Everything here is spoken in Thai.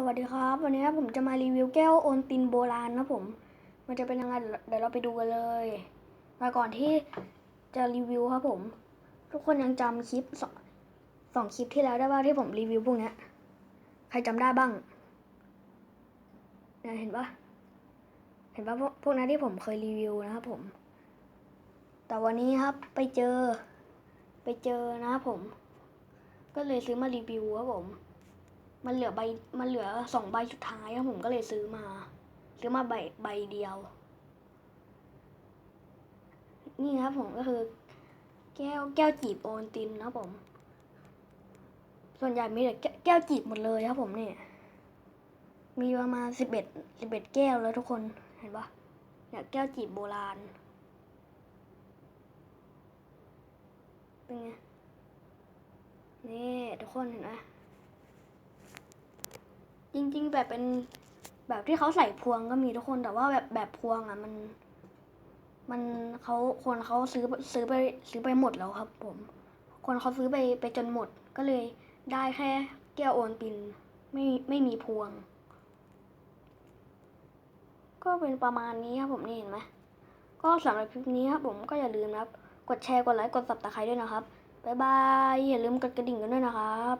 สวัสดีครับ วันนี้ผมจะมารีวิวแก้วโอนตินโบราณนะผม มันจะเป็นยังไงเดี๋ยวเราไปดูกันเลยแต่ก่อนที่จะรีวิวครับผม ทุกคนยังจำคลิปสองสองคลิปที่แล้วได้บ้างที่ผมรีวิวพวกนี้ใครจำได้บ้างเนี่ยเห็นปะเห็นปะพวกพวกนั้นที่ผมเคยรีวิวนะครับผม แต่วันนี้ครับไปเจอ ไปเจอนะครับผม ก็เลยซื้อมารีวิวครับผม มันเหลือใบมันเหลือสองใบสุดท้ายครับผมก็เลยซื้อมา ซื้อมาใบใบเดียว นี่ครับผมก็คือ แก้วแก้วจีบโอนตินนะผม ส่วนใหญ่มีแต่แก้วจีบหมดเลยครับผมเนี่ยมีประมาณสิบเอ็ดสิบเอ็ดแก้วแล้วทุกคนเห็นปะเนี่ยแก้วจีบโบราณ เป็นไง นี่ ทุกคนเห็นไหม จริงๆ แบบเป็นแบบที่เขาใส่พวงก็มีทุกคนแต่ว่าแบบแบบพวงอะมัน มันเขาคนเขาซื้อซื้อไปซื้อไปหมดแล้วครับผม คนเขาซื้อไปไปจนหมดก็เลยได้แค่แก้วโอนตินไม่ไม่มีพวง ก็เป็นประมาณนี้ครับผมนี่เห็นไหมก็สำหรับคลิปนี้ครับผมก็อย่าลืมนะครับ กดแชร์กดไลค์กดซับตะไคร้ด้วยนะครับบ๊ายบายอย่าลืมกดกระดิ่งกันด้วยนะครับ